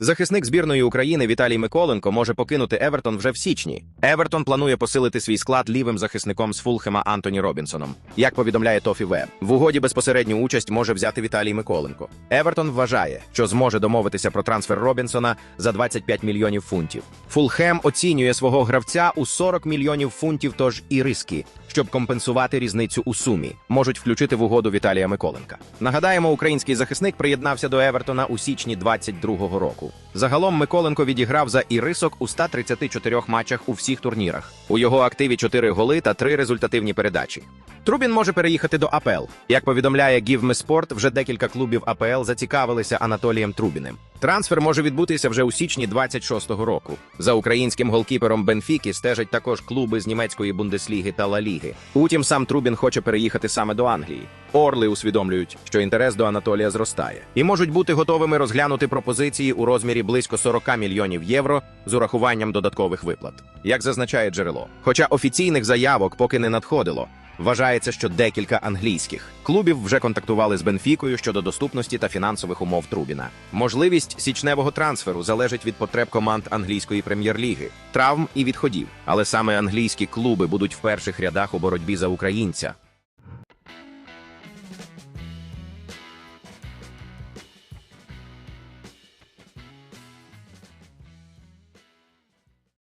Захисник збірної України Віталій Миколенко може покинути Евертон вже в січні. Евертон планує посилити свій склад лівим захисником з Фулхема Антоні Робінсоном. Як повідомляє Тофі Веб, в угоді безпосередню участь може взяти Віталій Миколенко. Евертон вважає, що зможе домовитися про трансфер Робінсона за 25 мільйонів фунтів. Фулхем оцінює свого гравця у 40 мільйонів фунтів, тож і риски, щоб компенсувати різницю у сумі, можуть включити в угоду Віталія Миколенка. Нагадаємо, український захисник приєднався до Евертона у січні 22-го року. Загалом Миколенко відіграв за ірисок у 134 матчах у всіх турнірах. У його активі 4 голи та 3 результативні передачі. Трубін може переїхати до АПЛ. Як повідомляє Give Me Sport, вже декілька клубів АПЛ зацікавилися Анатолієм Трубіним. Трансфер може відбутися вже у січні 26-го року. За українським голкіпером Бенфіки стежать також клуби з німецької бундесліги та Ла Ліги. Утім, сам Трубін хоче переїхати саме до Англії. Орли усвідомлюють, що інтерес до Анатолія зростає, і можуть бути готовими розглянути пропозиції у розмірі близько 40 мільйонів євро з урахуванням додаткових виплат. Як зазначає джерело, хоча офіційних заявок поки не надходило. Вважається, що декілька англійських клубів вже контактували з Бенфікою щодо доступності та фінансових умов Трубіна. Можливість січневого трансферу залежить від потреб команд англійської прем'єр-ліги, травм і відходів. Але саме англійські клуби будуть в перших рядах у боротьбі за українця.